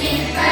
que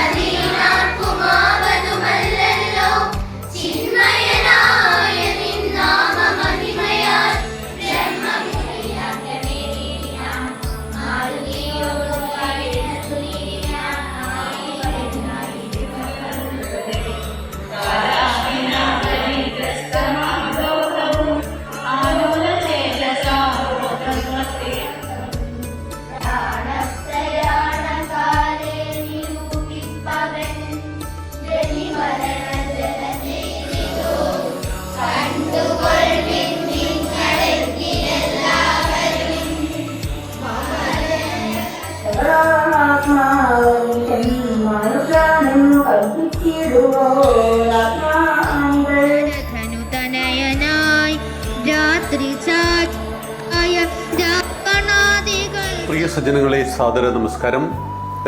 പ്രിയ സജ്ജനങ്ങളെ സാദര നമസ്കാരം.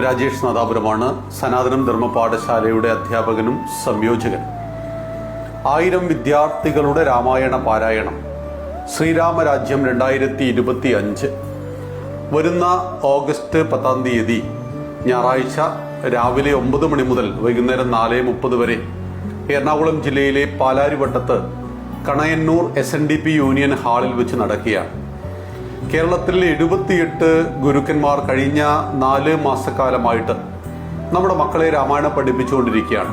രാജേഷ് നാദാപുരമാണ്. സനാതനം ധർമ്മപാഠശാലയുടെ അധ്യാപകനും സംയോജകൻ. ആയിരം വിദ്യാർത്ഥികളുടെ രാമായണ പാരായണം. ശ്രീരാമരാജ്യം രണ്ടായിരത്തി ഇരുപത്തി അഞ്ച് വരുന്ന ഓഗസ്റ്റ് പത്താം തീയതി ഞായറാഴ്ച രാവിലെ ഒമ്പത് മണി മുതൽ വൈകുന്നേരം നാല് മുപ്പത് വരെ എറണാകുളം ജില്ലയിലെ പാലാരിവട്ടത്ത് Kanayannur S N D P union ഹാളിൽ വെച്ച് നടക്കുകയാണ്. കേരളത്തിൽ എഴുപത്തിയെട്ട് ഗുരുക്കന്മാർ കഴിഞ്ഞ നാല് മാസക്കാലമായിട്ട് നമ്മുടെ മക്കളെ രാമായണം പഠിപ്പിച്ചുകൊണ്ടിരിക്കുകയാണ്.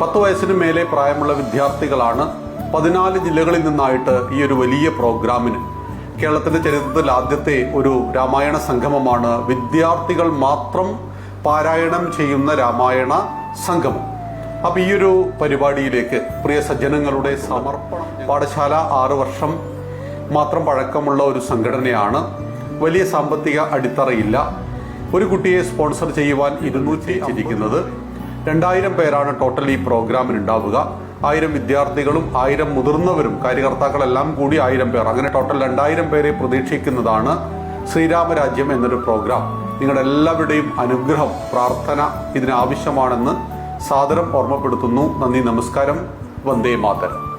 പത്ത് വയസ്സിന് മേലെ പ്രായമുള്ള വിദ്യാർത്ഥികളാണ് പതിനാല് ജില്ലകളിൽ നിന്നായിട്ട് ഈ ഒരു വലിയ പ്രോഗ്രാമിന് കേരളത്തിന്റെ ചരിത്രത്തിൽ ആദ്യത്തെ ഒരു രാമായണ സംഗമമാണ്. വിദ്യാർത്ഥികൾ മാത്രം പാരായണം ചെയ്യുന്ന രാമായണ സംഗമം. അപ്പൊ ഈ ഒരു പരിപാടിയിലേക്ക് പ്രിയ സജ്ജനങ്ങളുടെ സമർപ്പണം. പാഠശാല ആറ് വർഷം മാത്രം പഴക്കമുള്ള ഒരു സംഘടനയാണ്. വലിയ സാമ്പത്തിക അടിത്തറയില്ല. ഒരു കുട്ടിയെ സ്പോൺസർ ചെയ്യുവാൻ ഇരുന്നൂറ്റി ഇരിക്കുന്നത്. രണ്ടായിരം പേരാണ് ടോട്ടൽ ഈ പ്രോഗ്രാമിന് ഉണ്ടാവുക ആയിരം വിദ്യാർത്ഥികളും ആയിരം മുതിർന്നവരും കാര്യകർത്താക്കളെല്ലാം കൂടി ആയിരം പേർ. അങ്ങനെ ടോട്ടൽ രണ്ടായിരം പേരെ പ്രതീക്ഷിക്കുന്നതാണ് ശ്രീരാമരാജ്യം എന്നൊരു പ്രോഗ്രാം നിങ്ങളുടെ എല്ലാവരുടെയും അനുഗ്രഹം പ്രാർത്ഥന ഇതിനാവശ്യമാണെന്ന് സാദരം ഓർമ്മപ്പെടുത്തുന്നു. നന്ദി നമസ്കാരം. വന്ദേ മാതരം.